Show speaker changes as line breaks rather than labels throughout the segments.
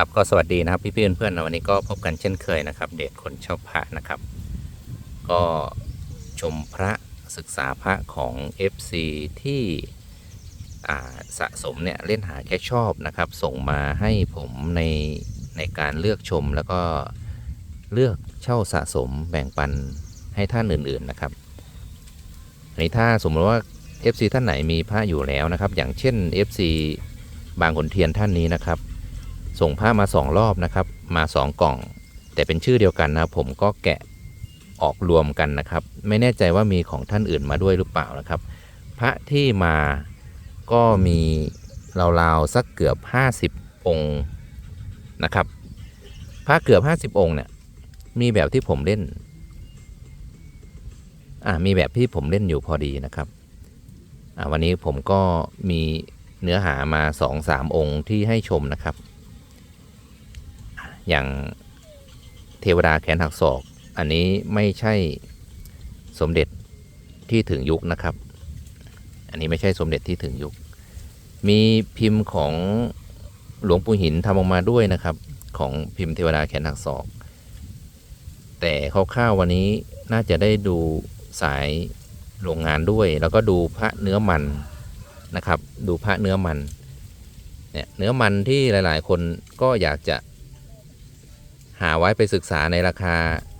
ครับก็สวัสดีนะครับพี่พี่เพื่อนๆวันนี้ก็พบกันเช่นเคยนะครับ เดทคนชอบพระนะครับ ก็ชมพระศึกษาพระของ FC ที่อ่สะสมเนี่ยเล่นหาแค่ชอบนะครับ ส่งมาให้ผมในในการเลือกชมแล้วก็เลือกเช่าสะสมแบ่งปันให้ท่านอื่นๆนะครับอันถ้าสมมติว่า FC ท่านไหนมีพระอยู่แล้วนะครับ อย่างเช่น FC บางขนเทียนท่านนี้นะครับ ส่งผ้ามาสองรอบนะครับมาสองกล่อง แต่เป็นชื่อเดียวกันนะผมก็แกะออกรวมกันนะครับ ไม่แน่ใจว่ามีของท่านอื่นมาด้วยหรือเปล่านะครับ พระที่มาก็มีราวๆสักเกือบ 50 องค์นะครับพระเกือบ 50 องค์เนี่ยมีแบบที่ผมเล่นอ่ามีแบบที่ผมเล่นอยู่พอดีนะครับอ่าวันนี้ผมก็มีเนื้อหามา 2-3 องค์ที่ให้ชมนะครับ อย่างเทวดาแขนหักศอก อันนี้ไม่ใช่สมเด็จที่ถึงยุคนะครับ อันนี้ไม่ใช่สมเด็จที่ถึงยุค มีพิมพ์ของหลวงปู่หินทำออกมาด้วยนะครับ ของพิมพ์เทวดาแขนหักศอก แต่คร่าวๆวันนี้น่าจะได้ดูสายโรงงานด้วย แล้วก็ดูพระเนื้อมันนะครับ ดูพระเนื้อมันเนี่ยเนื้อมันที่หลายๆ คนก็อยากจะ หาไว้ไปศึกษาในราคา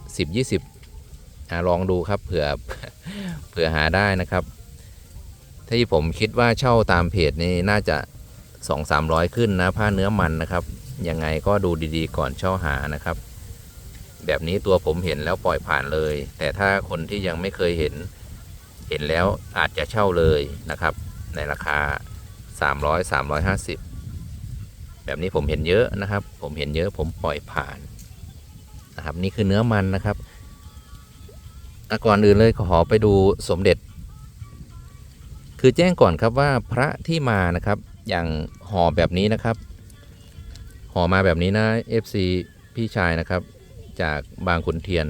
10 20อะลองดูครับเผื่อเผื่อหาได้นะครับ ที่ผมคิดว่าเช่าตามเพจนี้น่าจะ 2 3 0 0 ขึ้นนะผ้าเนื้อมันนะครับ ยังไงก็ดูดีๆ ก่อนเช่าหานะครับ แบบนี้ตัวผมเห็นแล้วปล่อยผ่านเลย แต่ถ้าคนที่ยังไม่เคยเห็น เห็นแล้วอาจจะเช่าเลยนะครับ ในราคา 300 350 แบบนี้ผมเห็นเยอะนะครับ ผมเห็นเยอะผมปล่อยผ่าน นะครับนี่คือเนื้อมันนะครับก่อนอื่นเลยขอไปดูสมเด็จ คือแจ้งก่อนครับว่าพระที่มานะครับอย่างห่อแบบนี้นะครับห่อมาแบบนี้นะ FC พี่ชายนะครับ จากบางขุนเทียน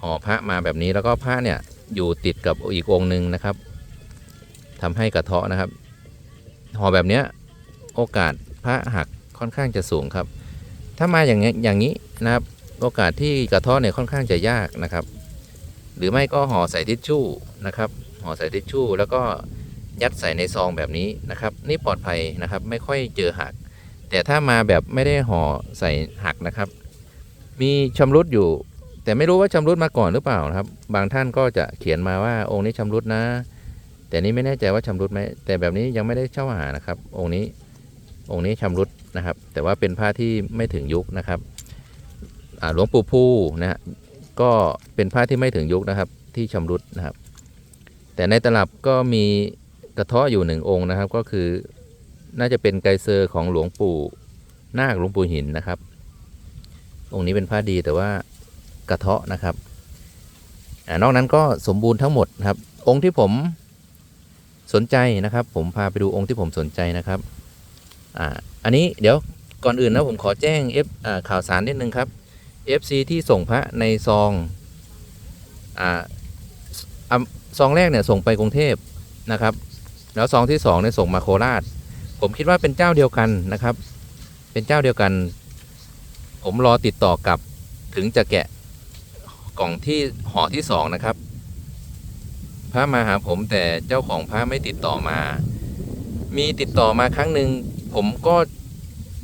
ห่อพระมาแบบนี้แล้วก็พระเนี่ยอยู่ติดกับอีกองค์หนึ่งนะครับทำให้กระเทาะนะครับห่อแบบเนี้ยโอกาสพระหักค่อนข้างจะสูงครับ ถ้ามาอย่างนี้อย่างนี้นะครับ โอกาสที่กระทาะเนี่ยค่อนข้างจะยากนะครับ หรือไม่ก็ห่อใส่ทิชชู่นะครับ ห่อใส่ทิชชู่ แล้วก็ยัดใส่ในซองแบบนี้นะครับ นี่ปลอดภัยนะครับ ไม่ค่อยเจอหัก แต่ถ้ามาแบบไม่ได้ห่อใส่หักนะครับ มีชำรุดอยู่ แต่ไม่รู้ว่าชำรุดมาก่อนหรือเปล่านะครับ บางท่านก็จะเขียนมาว่าองค์นี้ชำรุดนะ แต่นี้ไม่แน่ใจว่าชำรุดไหมแต่แบบนี้ยังไม่ได้เช่าหานะครับ องค์นี้ องค์นี้ชำรุดนะครับ แต่ว่าเป็นผ้าที่ไม่ถึงยุคนะครับหลวงปู่ภูนะฮะก็เป็นผ้าที่ไม่ถึงยุคนะครับ ที่ชำรุดนะครับ แต่ในตลับก็มีกระเทาะอยู่หนึ่งองค์นะครับ ก็คือน่าจะเป็นไกรเซอร์ของหลวงปู่นาคหลวงปู่หินนะครับ องค์นี้เป็นผ้าดีแต่ว่ากระเทาะนะครับอนอกนั้นก็สมบูรณ์ทั้งหมดนะครับ องค์ที่ผมสนใจนะครับ ผมพาไปดูองค์ที่ผมสนใจนะครับ อ่าอันนี้เดี๋ยวก่อนอื่นนะผมขอแจ้ง F อ่าข่าวสารนิดนึงครับ FC ที่ส่งพระในซองอ่าซองแรกเนี่ยส่งไปกรุงเทพนะครับ แล้วซองที่สองเนี่ยส่งมาโคราช ผมคิดว่าเป็นเจ้าเดียวกันนะครับ เป็นเจ้าเดียวกัน ผมรอติดต่อกลับถึงจะแกะกล่องที่ห่อที่สองนะครับ พระมาหาผมแต่เจ้าของพระไม่ติดต่อมา มีติดต่อมาครั้งหนึ่ง ผมก็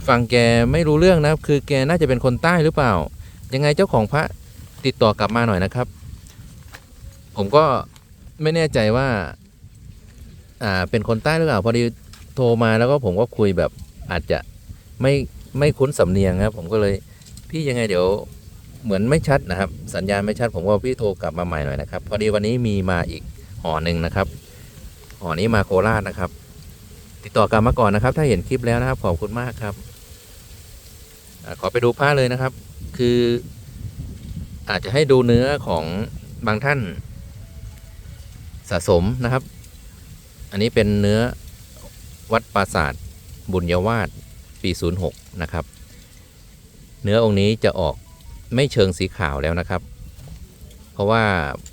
ฟังแกไม่รู้เรื่องนะคือแกน่าจะเป็นคนใต้หรือเปล่า ยังไงเจ้าของพระติดต่อกลับมาหน่อยนะครับ ผมก็ไม่แน่ใจว่า อ่า เป็นคนใต้หรือเปล่า พอดีโทรมาแล้วก็ผมก็คุยแบบอาจจะไม่ไม่คุ้นสำเนียงครับ ผมก็เลยพี่ยังไงเดี๋ยวเหมือนไม่ชัดนะครับ สัญญาณไม่ชัด ผมว่าพี่โทรกลับมาใหม่หน่อยนะครับ พอดีวันนี้มีมาอีกห่อหนึ่งนะครับห่อนี้มาโคราชนะครับ ติดต่อกลับมาก่อนนะครับ ถ้าเห็นคลิปแล้วนะครับ ขอบคุณมากครับอขอไปดูผ้าเลยนะครับ คือ อาจจะให้ดูเนื้อของบางท่านสะสมนะครับ อันนี้เป็นเนื้อวัดปราสาทบุญยวาสปี 06 นะครับ เนื้อองค์นี้จะออกไม่เชิงสีขาวแล้วนะครับ เพราะว่า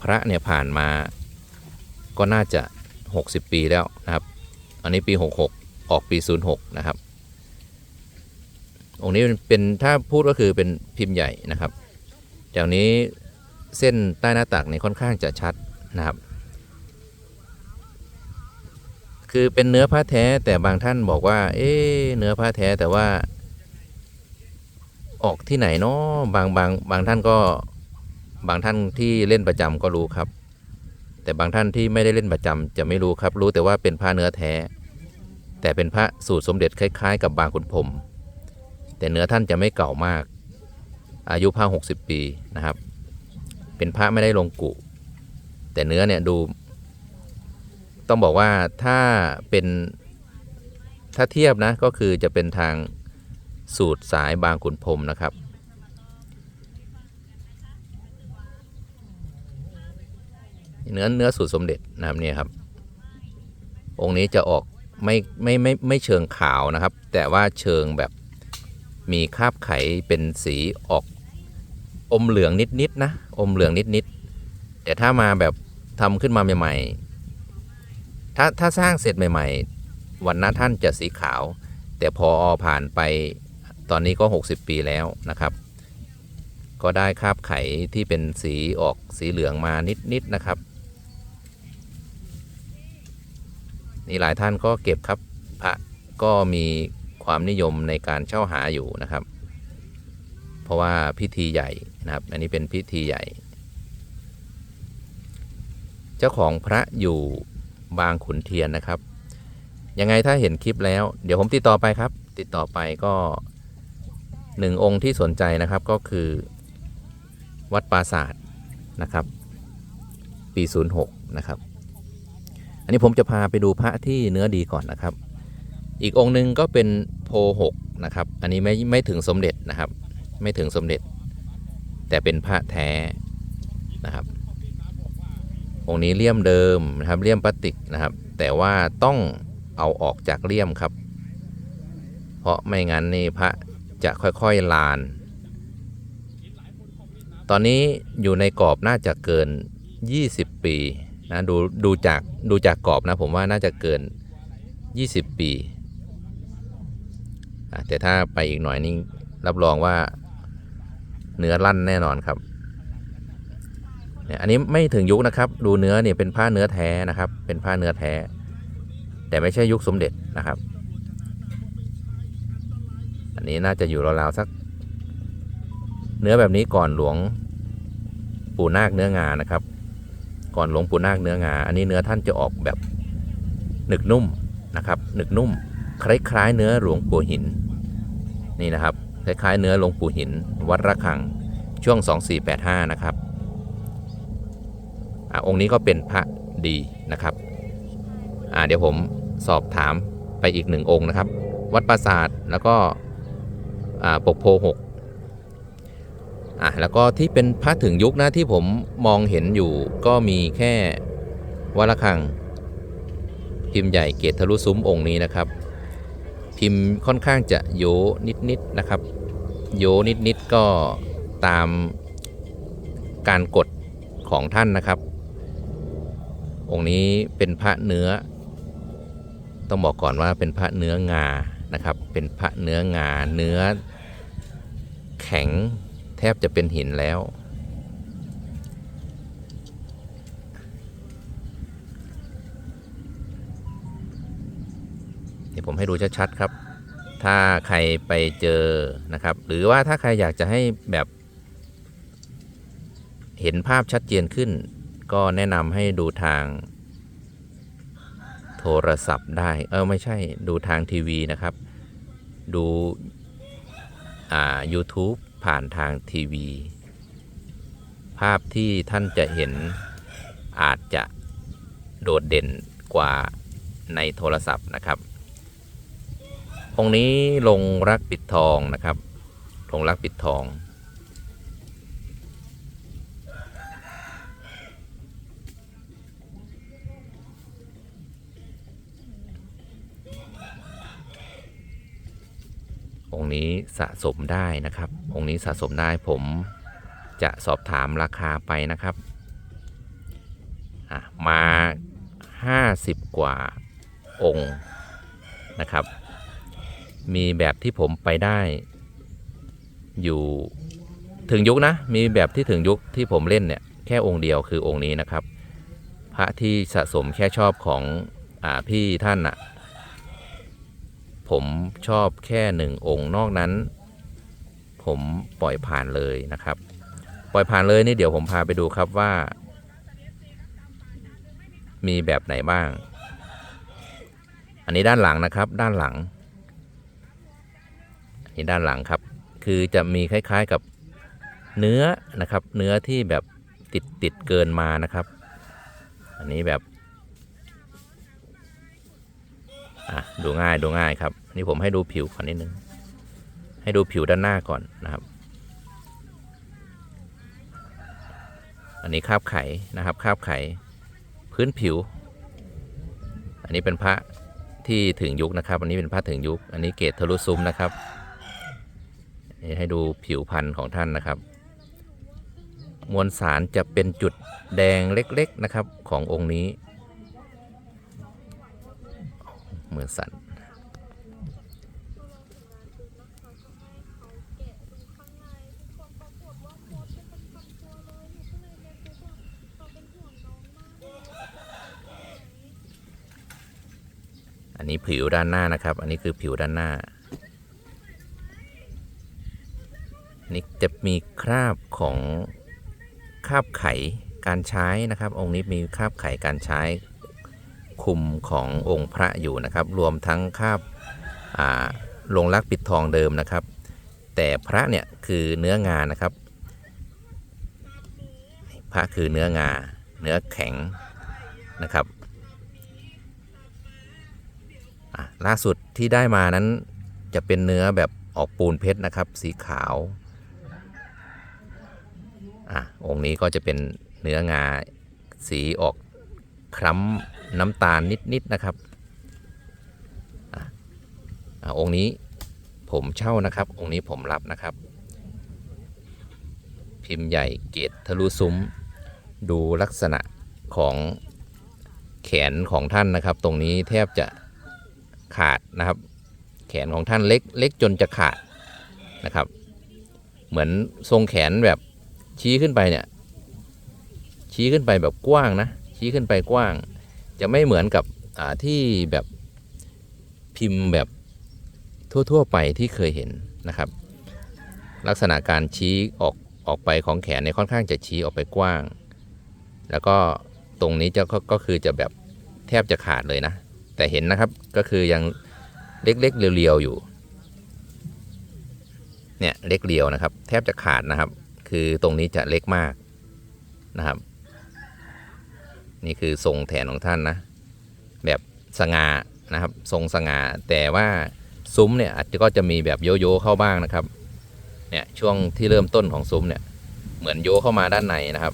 พระเนี่ยผ่านมาก็น่าจะ 60 ปีแล้วนะครับ อันนี้ปี 66 ออกปี 06 นะครับ องค์นี้เป็นถ้าพูดก็คือเป็นพิมพ์ใหญ่นะครับแต่องค์นี้เส้นใต้หน้าตักเนี่ยค่อนข้างจะชัดนะครับ คือเป็นเนื้อผ้าแท้แต่บางท่านบอกว่า เอ๊เนื้อผ้าแท้แต่ว่า ออกที่ไหนเนาะบางบางบางท่านก็บางท่านที่เล่นประจำก็รู้ครับ แต่บางท่านที่ไม่ได้เล่นประจำจะไม่รู้ครับ รู้แต่ว่าเป็นผ้าเนื้อแท้ แต่เป็นพระสูตรสมเด็จคล้าย ๆ กับบางขุนพรมแต่เนื้อท่านจะไม่เก่ามาก อายุผ้า60ปีนะครับ เป็นพระไม่ได้ลงกุ แต่เนื้อเนี่ยดู ต้องบอกว่าถ้าเป็นถ้าเทียบนะก็คือจะเป็นทางสูตรสายบางขุนพรมนะครับ เนื้อเนื้อสูตรสมเด็จนะครับเนี่ยครับ องค์นี้จะออก ไม่ไม่ไม่ไม่เชิงขาวนะครับ แต่ว่าเชิงแบบมีคราบไขเป็นสีออกอมเหลืองนิดๆนะอมเหลืองนิดๆแต่ถ้ามาแบบทำขึ้นมาใหม่ๆถ้าถ้าสร้างเสร็จใหม่ ๆ วันนั้นท่านจะสีขาว แต่พอผ่านไปตอนนี้ก็ 60 ปีแล้วนะครับ ก็ได้คราบไขที่เป็นสีออกสีเหลืองมานิดๆนะครับ นี่หลายท่านก็เก็บครับพระก็มีความนิยมในการเช่าหาอยู่นะครับ เพราะว่าพิธีใหญ่นะครับ อันนี้เป็นพิธีใหญ่ เจ้าของพระอยู่บางขุนเทียนนะครับ ยังไงถ้าเห็นคลิปแล้ว เดี๋ยวผมติดต่อไปครับ ติดต่อไปก็หนึ่งองค์ที่สนใจนะครับก็คือวัดปราศาสตร์นะครับ ปี 06 นะครับ อันนี้ผมจะพาไปดูพระที่เนื้อดีก่อนนะครับ อีกองค์หนึ่งก็เป็นโพหกนะครับ อันนี้ไม่ไม่ถึงสมเด็จนะครับ ไม่ถึงสมเด็จ แต่เป็นพระแท้นะครับ องค์นี้เลี่ยมเดิมนะครับเลี่ยมพลาสติกนะครับ แต่ว่าต้องเอาออกจากเลี่ยมครับ เพราะไม่งั้นนี่พระจะค่อยๆลาน ตอนนี้อยู่ในกรอบน่าจะเกิน 20 ปี นะดูดูจากดูจากกรอบนะผมว่าน่าจะเกิน 20 ปีแต่ถ้าไปอีกหน่อยนี่รับรองว่าเนื้อลั่นแน่นอนครับเนี่ยอันนี้ไม่ถึงยุคนะครับ ดูเนื้อเนี่ยเป็นผ้าเนื้อแท้นะครับ เป็นผ้าเนื้อแท้ แต่ไม่ใช่ยุคสมเด็จนะครับ อันนี้น่าจะอยู่ราวๆสัก เนื้อแบบนี้ก่อนหลวงปู่นาคเนื้องานะครับ ก่อนหลวงปู่นาคเนื้องา อันนี้เนื้อท่านจะออกแบบหนึกนุ่มนะครับหนึกนุ่ม คล้ายๆ เนื้อหลวงปู่หิน นี่นะครับ คล้ายๆ เนื้อหลวงปู่หิน วัดระฆังช่วง 2485 นะครับอ่าองค์นี้ก็เป็นพระดีนะครับอ่าเดี๋ยวผมสอบถามไปอีกหนึ่งองค์นะครับ วัดปราสาทแล้วก็อ่าปกโพหก อะแล้วก็ที่เป็นพระถึงยุคนะที่ผมมองเห็นอยู่ก็มีแค่วัดระฆัง พิมพ์ใหญ่เกตทะลุซุ้มองค์นี้นะครับ พิมพ์ค่อนข้างจะโยนิดๆนะครับ โยนิดๆก็ตามการกดของท่านนะครับ องค์นี้เป็นพระเนื้อ ต้องบอกก่อนว่าเป็นพระเนื้องานะครับ เป็นพระเนื้องาเนื้อแข็ง แทบจะเป็นหินแล้ว เดี๋ยวผมให้ดูชัดๆครับ ถ้าใครไปเจอนะครับ หรือว่าถ้าใครอยากจะให้แบบ เห็นภาพชัดเจนขึ้น ก็แนะนำให้ดูทาง โทรศัพท์ได้ เออไม่ใช่ดูทางทีวีนะครับ ดูอ่า YouTube ผ่านทางทีวี ภาพที่ท่านจะเห็นอาจจะโดดเด่นกว่าในโทรศัพท์นะครับ องค์นี้ลงรักปิดทองนะครับ ลงรักปิดทอง องค์นี้สะสมได้นะครับ องค์นี้สะสมได้ผมจะสอบถามราคาไปนะครับ มา 50 กว่าองค์นะครับ มีแบบที่ผมไปได้อยู่ถึงยุคนะ มีแบบที่ถึงยุคที่ผมเล่นเนี่ยแค่องค์เดียวคือองค์นี้นะครับ พระที่สะสมแค่ชอบของอพี่ท่านอะ ผมชอบแค่หนึ่งองค์นอกนั้น ผมปล่อยผ่านเลยนะครับ ปล่อยผ่านเลยนี่เดี๋ยวผมพาไปดูครับว่า มีแบบไหนบ้าง อันนี้ด้านหลังนะครับ ด้านหลังอันนี้ด้านหลังครับ คือจะมีคล้ายๆกับเนื้อนะครับ เนื้อที่แบบติดติดเกินมานะครับ อันนี้แบบอะดูง่ายดูง่ายครับ นี่ผมให้ดูผิวก่อนนิดนึง ให้ดูผิวด้านหน้าก่อนนะครับ อันนี้คาบไข่นะครับคาบไข่พื้นผิว อันนี้เป็นพระที่ถึงยุคนะครับ อันนี้เป็นพระถึงยุค อันนี้เกตทะลุซุ้มนะครับนี่ให้ดูผิวพันธุ์ของท่านนะครับ มวลสารจะเป็นจุดแดงเล็กๆนะครับขององค์นี้ เหมือนอันนี้ผิ วด้านหน้านะครับ อันนี้คือผิวด้านหน้า นี่จะมีคราบของคราบไขการใช้นะครับ องค์นี้มีคราบไขการใช้คุมขององค์พระอยู่นะครับ รวมทั้งคราบลงรักปิดทองเดิมนะครับ แต่พระเนี่ยคือเนื้องานะครับ พระคือเนื้องา เนื้อแข็งนะครับ ล่าสุดที่ได้มานั้นจะเป็นเนื้อแบบออกปูนเพชรนะครับ สีขาวอะองค์นี้ก็จะเป็นเนื้องาสีออกคล้ำน้ำตาลนิดๆนะครับอะอะองค์นี้ผมเช่านะครับ องค์นี้ผมรับนะครับ พิมพ์ใหญ่เกตทะลุซุ้ม ดูลักษณะของแขนของท่านนะครับ ตรงนี้แทบจะ ขาดนะครับ แขนของท่านเล็กเล็กจนจะขาดนะครับ เหมือนทรงแขนแบบชี้ขึ้นไปเนี่ย ชี้ขึ้นไปแบบกว้างนะ ชี้ขึ้นไปกว้าง จะไม่เหมือนกับที่แบบพิมพ์แบบทั่ว ๆ ไปที่เคยเห็นนะครับ ลักษณะการชี้ออกออกไปของแขนเนี่ยค่อนข้างจะชี้ออกไปกว้าง แล้วก็ตรงนี้จะก็คือจะแบบแทบจะขาดเลยนะ แต่เห็นนะครับก็คือยังเล็กๆเรียวๆอยู่ เนี่ยเล็กเรียวนะครับ แทบจะขาดนะครับ คือตรงนี้จะเล็กมากนะครับ นี่คือทรงแขนของท่านนะ แบบสง่านะครับ ทรงสง่าแต่ว่าซุ้มเนี่ยอาจจะก็จะมีแบบโยโย่เข้าบ้างนะครับ เนี่ยช่วงที่เริ่มต้นของซุ้มเนี่ย เหมือนโยเข้ามาด้านในนะครับ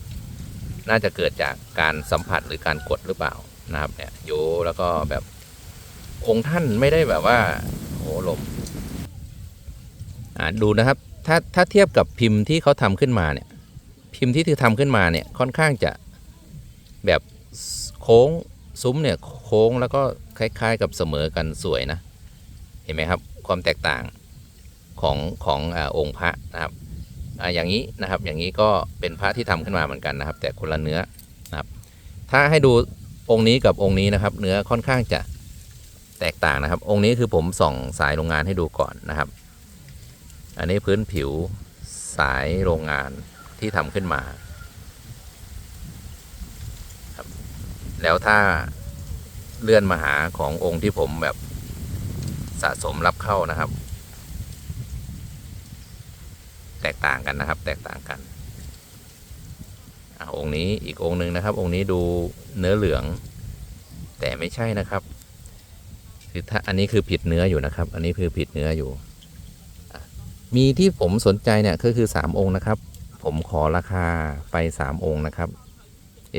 น่าจะเกิดจากการสัมผัสหรือการกดหรือเปล่า นะครับเนี่ยโยแล้วก็แบบองค์ท่านไม่ได้แบบว่าโอ้ลมอ่าดูนะครับถ้าถ้าเทียบกับพิมพ์ที่เขาทำขึ้นมาเนี่ยพิมพ์ที่ถือทำขึ้นมาเนี่ยค่อนข้างจะแบบโค้งซุ้มเนี่ยโค้งแล้วก็คล้ายๆ กับเสมอกันสวยนะ เห็นไหมครับความแตกต่างของของอองค์พระนะครับออย่างนี้นะครับอย่างนี้ก็เป็นพระที่ทำขึ้นมาเหมือนกันนะครับ แต่คนละเนื้อนะครับ ถ้าให้ดู องค์นี้กับองค์นี้นะครับ เนื้อค่อนข้างจะแตกต่างนะครับ องค์นี้คือผมส่องสายโรงงานให้ดูก่อนนะครับ อันนี้พื้นผิวสายโรงงานที่ทำขึ้นมาครับแล้วถ้าเลื่อนมาหาขององค์ที่ผมแบบสะสมรับเข้านะครับ แตกต่างกันนะครับ แตกต่างกัน อะองค์นี้อีกองค์หนึ่งนะครับ องค์นี้ดูเนื้อเหลือง แต่ไม่ใช่นะครับ คือถ้าอันนี้คือผิดเนื้ออยู่นะครับ อันนี้คือผิดเนื้ออยู่ มีที่ผมสนใจเนี่ยก็คือ 3 องค์นะครับ ผมขอราคาไป 3 องค์นะครับ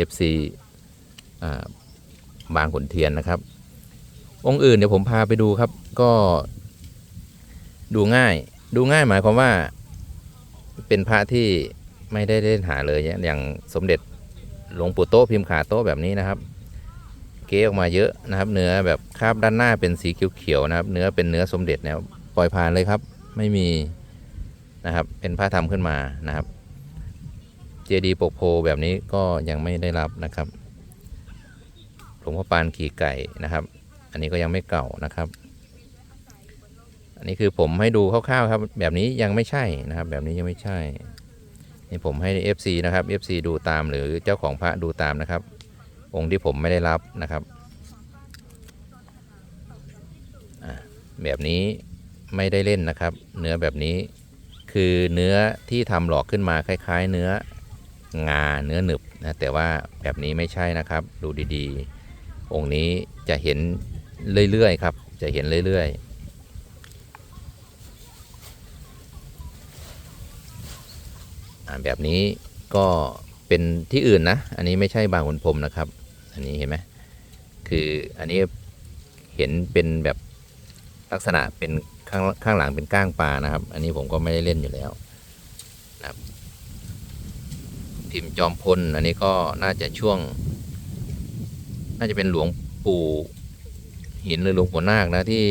FC บางขุนเทียนนะครับ องค์อื่นเดี๋ยวผมพาไปดูครับ ก็ดูง่าย ดูง่ายหมายความว่า เป็นพระที่ ไม่ได้เล่นหาเลยอย่างสมเด็จหลวงปู่โตะพิมพ์ขาโต๊ะแบบนี้นะครับ เก๊ออกมาเยอะนะครับ เนื้อแบบคราบด้านหน้าเป็นสีเขียวๆนะครับ เนื้อเป็นเนื้อสมเด็จเนี่ยปล่อยผ่านเลยครับ ไม่มีนะครับเป็นพระทำขึ้นมานะครับเจดีย์ปกโพแบบนี้ก็ยังไม่ได้รับนะครับหลวงพ่อปานขี่ไก่นะครับ อันนี้ก็ยังไม่เก่านะครับ อันนี้คือผมให้ดูคร่าวๆครับ แบบนี้ยังไม่ใช่นะครับ แบบนี้ยังไม่ใช่ นี่ผมให้ FC นะครับ FC ดูตามหรือเจ้าของพระดูตามนะครับ องค์ที่ผมไม่ได้รับนะครับแบบนี้ไม่ได้เล่นนะครับ เนื้อแบบนี้คือเนื้อที่ทำหลอกขึ้นมาคล้าย ๆ เนื้องาเนื้อหนึบนะแต่ว่าแบบนี้ไม่ใช่นะครับ ดูดีๆ องค์นี้จะเห็นเรื่อยๆครับ จะเห็นเรื่อยๆอะ แบบนี้ก็เป็นที่อื่นนะ อันนี้ไม่ใช่บางขุนพรมนะครับ อันนี้เห็นไหมคืออันนี้เห็นเป็นแบบลักษณะเป็นข้างข้างหลังเป็นก้างปลานะครับ อันนี้ผมก็ไม่ได้เล่นอยู่แล้วนะครับพิมพ์จอมพลอันนี้ก็น่าจะช่วง น่าจะเป็นหลวงปู่หินหรือหลวงปู่นาคนะที่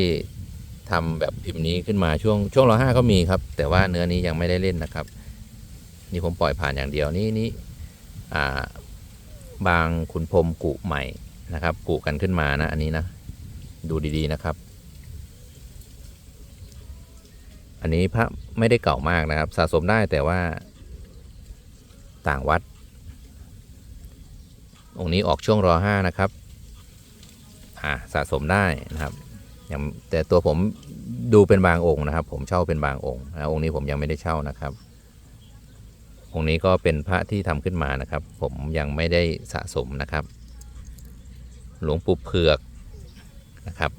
ทำแบบพิมพ์นี้ขึ้นมาช่วงช่วงรอห้าก็มีครับ แต่ว่าเนื้อนี้ยังไม่ได้เล่นนะครับ นี่ผมปล่อยผ่านอย่างเดียวนี่นี่บางขุนพรมกุใหม่นะครับกุกันขึ้นมานะอันนี้นะดูดีๆนะครับ อันนี้พระไม่ได้เก่ามากนะครับ สะสมได้แต่ว่าต่างวัด องค์นี้ออกช่วงรอห้านะครับอ่าสะสมได้นะครับยังแต่ตัวผมดูเป็นบางองค์นะครับ ผมเช่าเป็นบางองค์นะองค์นี้ผมยังไม่ได้เช่านะครับ องค์นี้ก็เป็นพระที่ทำขึ้นมานะครับ ผมยังไม่ได้สะสมนะครับ หลวงปู่เผือกนะครับ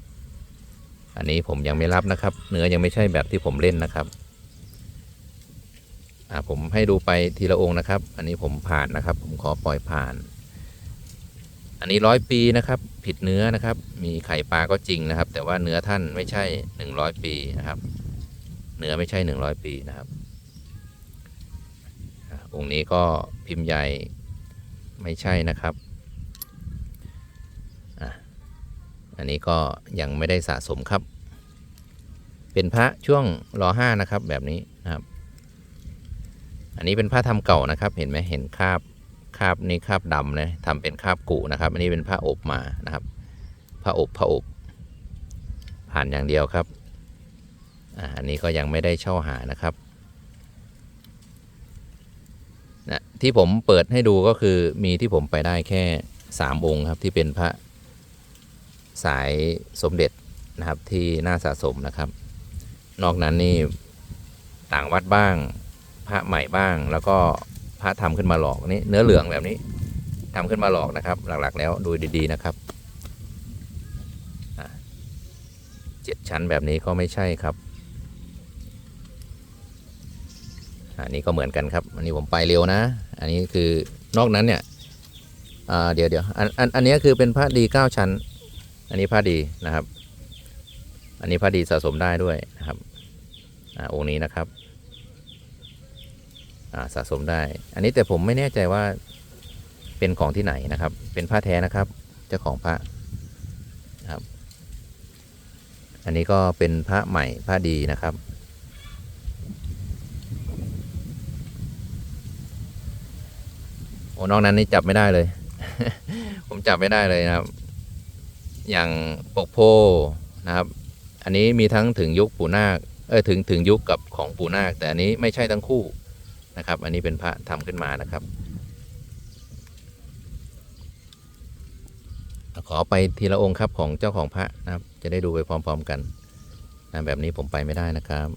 อันนี้ผมยังไม่รับนะครับ เนื้อยังไม่ใช่แบบที่ผมเล่นนะครับอ่าผมให้ดูไปทีละองค์นะครับ อันนี้ผมผ่านนะครับ ผมขอปล่อยผ่าน อันนี้ร้อยปีนะครับ ผิดเนื้อนะครับ มีไข่ปลาก็จริงนะครับ แต่ว่าเนื้อท่านไม่ใช่หนึ่งร้อยปีนะครับ เนื้อไม่ใช่หนึ่งร้อยปีนะครับ องค์นี้ก็พิมพ์ใหญ่ไม่ใช่นะครับอันนี้ก็ยังไม่ได้สะสมครับ เป็นพระช่วงรอห้านะครับแบบนี้นะครับ อันนี้เป็นผ้าทำเก่านะครับ เห็นไหมเห็นคราบคราบนี่คราบดำนะทำเป็นคราบกุนะครับ อันนี้เป็นผ้าอบมานะครับผ้าอบผ้าอบผ่านอย่างเดียวครับ อันนี้ก็ยังไม่ได้เช่าหานะครับ นะ ที่ผมเปิดให้ดูก็คือมีที่ผมไปได้แค่สามองค์ครับที่เป็นพระสายสมเด็จนะครับที่น่าสะสมนะครับ นอกนั้นนี่ต่างวัดบ้าง พระใหม่บ้าง แล้วก็พระทำขึ้นมาหลอกนี่เนื้อเหลืองแบบนี้ทำขึ้นมาหลอกนะครับ หลักๆ แล้วดูดีๆนะครับเจ็ดชั้นแบบนี้ก็ไม่ใช่ครับอันนี้ก็เหมือนกันครับ อันนี้ผมไปเร็วนะ อันนี้คือนอกนั้นเนี่ยเดี๋ยวเดี๋ยวอันอันอันนี้คือเป็นพระดีเก้าชั้น อันนี้พระดีนะครับ อันนี้พระดีสะสมได้ด้วยนะครับอ่าองค์นี้นะครับอ่าสะสมได้ อันนี้แต่ผมไม่แน่ใจว่าเป็นของที่ไหนนะครับ เป็นพระแท้นะครับ เจ้าของพระนะครับ อันนี้ก็เป็นพระใหม่พระดีนะครับ โอ้ นอกนั้นนี่จับไม่ได้เลย ผมจับไม่ได้เลยนะครับ อย่างปกโพนะครับ อันนี้มีทั้งถึงยุคปู่นาคเออถึงถึงยุคกับของปู่นาค แต่อันนี้ไม่ใช่ทั้งคู่นะครับ อันนี้เป็นพระทำขึ้นมานะครับ ขอไปทีละองค์ครับของเจ้าของพระนะครับ จะได้ดูไปพร้อม ๆ กันนะแบบนี้ผมไปไม่ได้นะครับ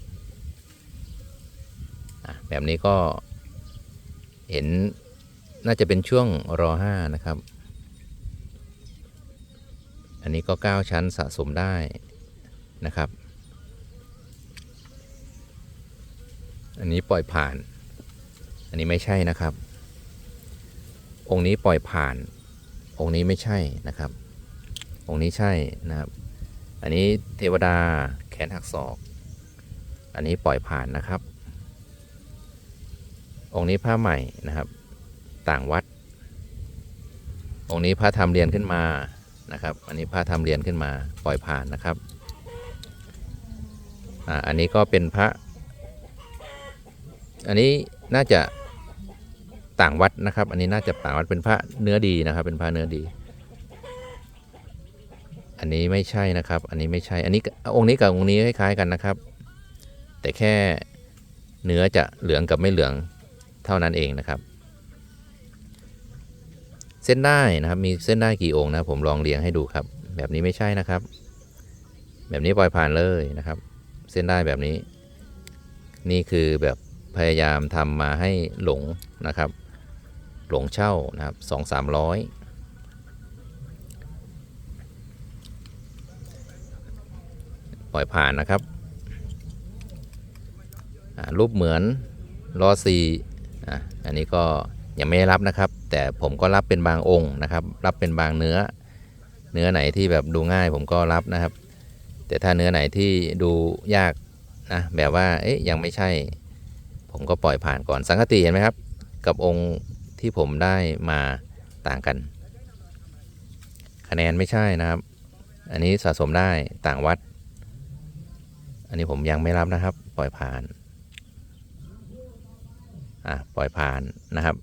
แบบนี้ก็เห็น น่าจะเป็นช่วงรอห้านะครับ อันนี้ก็ 9 ชั้นสะสมได้นะครับ อันนี้ปล่อยผ่าน อันนี้ไม่ใช่นะครับ องค์นี้ปล่อยผ่าน องค์นี้ไม่ใช่นะครับ องค์นี้ใช่นะครับ อันนี้เทวดาแขนหักศอก อันนี้ปล่อยผ่านนะครับ องค์นี้ผ้าใหม่นะครับ ต่างวัด องค์นี้พระทำเรียนขึ้นมานะครับ อันนี้พระทำเรียนขึ้นมาปล่อยผ่านนะครับอ่าอันนี้ก็เป็นพระ อันนี้น่าจะต่างวัดนะครับ อันนี้น่าจะต่างวัดเป็นพระเนื้อดีนะครับ เป็นพระเนื้อดี อันนี้ไม่ใช่นะครับ อันนี้ไม่ใช่ อันนี้องค์นี้กับองค์นี้คล้ายๆกันนะครับ แต่แค่เนื้อจะเหลืองกับไม่เหลืองเท่านั้นเองนะครับ ส้นได้นะครับ มีเส้นได้กี่องค์นะผมลองเรียงให้ดูครับ แบบนี้ไม่ใช่นะครับ แบบนี้ปล่อยผ่านเลยนะครับ เส้นได้แบบนี้ นี่คือแบบพยายามทำมาให้หลงนะครับ หลงเช่านะครับสองสามร้อยปล่อยผ่านนะครับรูปเหมือนรอซีอะอันนี้ก็ยังไม่รับนะครับ แต่ผมก็รับเป็นบางองค์นะครับ รับเป็นบางเนื้อ เนื้อไหนที่แบบดูง่ายผมก็รับนะครับ แต่ถ้าเนื้อไหนที่ดูยากนะแบบว่าเอ๊ะยังไม่ใช่ ผมก็ปล่อยผ่านก่อนสังกติเห็นไหมครับ กับองค์ที่ผมได้มาต่างกัน คะแนนไม่ใช่นะครับ อันนี้สะสมได้ต่างวัด อันนี้ผมยังไม่รับนะครับ ปล่อยผ่านอะปล่อยผ่านนะครับ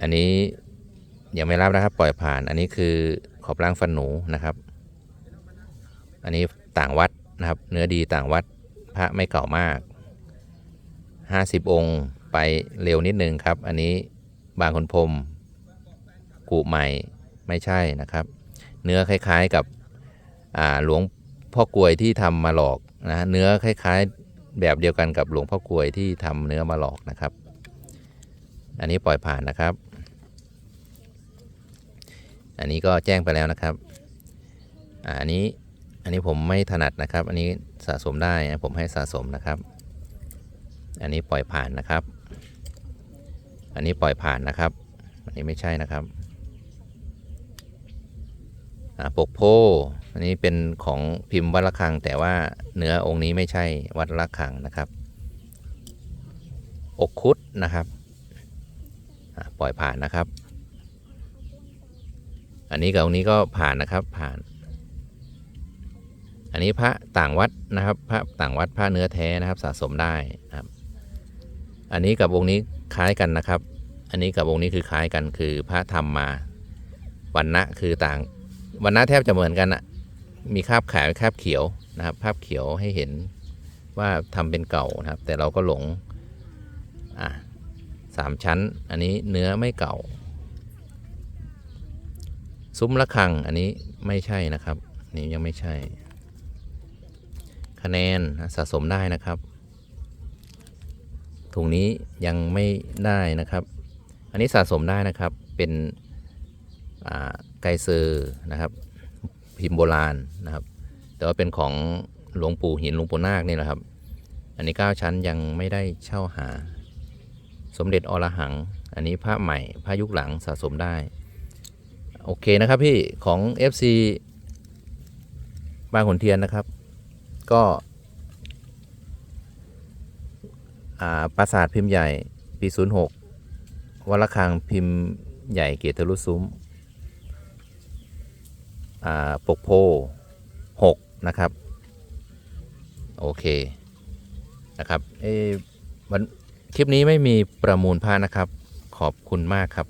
อันนี้ยังไม่รับนะครับปล่อยผ่าน อันนี้คือขอบล่างฟันหนูนะครับ อันนี้ต่างวัดนะครับ เนื้อดีต่างวัดพระไม่เก่ามาก 50 องค์ไปเร็วนิดนึงครับ อันนี้บางคนพรมกุใหม่ไม่ใช่นะครับ เนื้อคล้าย ๆกับหลวงพ่อกลวยที่ทำมาหลอกนะเนื้อคล้าย ๆ แบบเดียวกันกับหลวงพ่อกลวยที่ทำเนื้อมาหลอกนะครับ อันนี้ปล่อยผ่านนะครับ อันนี้ก็แจ้งไปแล้วนะครับอันนี้อันนี้ผมไม่ถนัดนะครับ อันนี้สะสมได้นะผมให้สะสมนะครับ อันนี้ปล่อยผ่านนะครับ อันนี้ปล่อยผ่านนะครับ อันนี้ไม่ใช่นะครับอ่าปกโพอันนี้เป็นของพิมพ์วัดระฆัง แต่ว่าเนื้อองค์นี้ไม่ใช่วัดระฆังนะครับ อกคุดนะครับ ปล่อยผ่านนะครับ อันนี้กับองนี้ก็ผ่านนะครับผ่าน อันนี้พระต่างวัดนะครับ พระต่างวัดพระเนื้อแท้นะครับสะสมได้นะครับ อันนี้กับองค์นี้คล้ายกันนะครับ อันนี้กับองค์นี้คือคล้ายกันคือพระทำมาวันณะคือต่างวันณะแทบจะเหมือนกันอะมีคราบขาวคราบเขียวนะครับภาพเขียวให้เห็นว่าทำเป็นเก่านะครับ แต่เราก็หลงอะ สามชั้น อันนี้เนื้อไม่เก่า ซุ้มระฆังอันนี้ไม่ใช่นะครับนนี้ยังไม่ใช่ คะแนนสะสมได้นะครับถุงนี้ยังไม่ได้นะครับ อันนี้สะสมได้นะครับ เป็นไกเซอร์นะครับ พิมพ์โบราณนะครับ แต่ว่าเป็นของหลวงปู่หินหลวงปู่นาคนี่แหละครับ อันนี้ 9 ชั้นยังไม่ได้เช่าหา สมเด็จอรหัง อันนี้พระใหม่พระยุคหลังสะสมได้ โอเคนะครับพี่ของ FC บางขุนเทียนนะครับ ก็อาปราสาทพิมพ์ใหญ่ปี 06วัดระฆังพิมพ์ใหญ่เกียรติทะลุซุ้มอาปกโพ6นะครับ โอเค นะครับ เอะวัน คลิปนี้ไม่มีประมูลผ้านะครับ ขอบคุณมากครับ